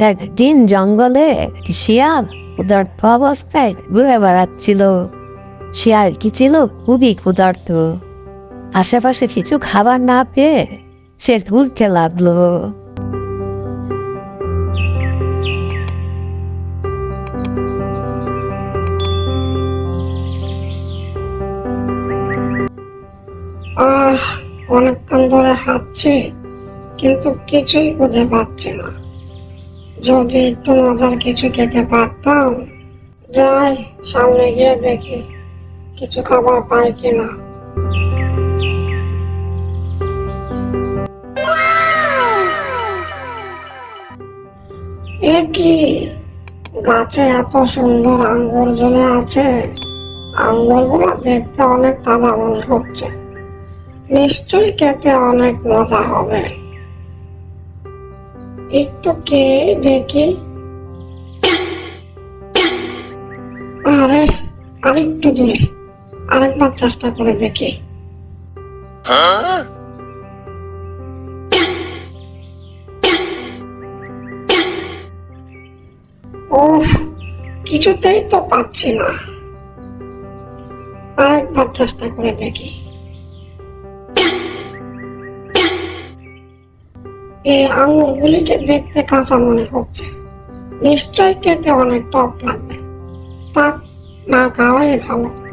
একদিন জঙ্গলে শিয়াল ক্ষুধার্ত অবস্থায় ঘুরে বেড়াচ্ছিল। শিয়াল কি ছিল? খুবই ক্ষুধার্ত। আশেপাশে কিছু খাবার না পেয়ে সে ঘুরতে লাগল। অনেকক্ষণ ধরে হাঁটছি, কিন্তু কিছুই খুঁজে পাচ্ছি না। যদি একটু মজার কিছু খেতে পারতাম? যাই, সামনে গিয়ে দেখি কিছু খাবার পাই কিনা। এ কি? গাছে এত সুন্দর আঙ্গুর ঝুলে আছে। আঙ্গুরগুলো দেখতে অনেক তাজা মনে হচ্ছে। নিশ্চয়ই খেতে অনেক মজা হবে। একটু কে দেখি। আরে, আরেকটু দূরে, আরেকবার চেষ্টা করে দেখি। ও কিছুতেই তো পাচ্ছি না। আরেকবার চেষ্টা করে দেখি। এই আঙুরগুলিকে দেখতে কাঁচা মনে হচ্ছে। নিশ্চয়ই খেতে অনেক টক লাগবে। তা না খাওয়াই ভালো।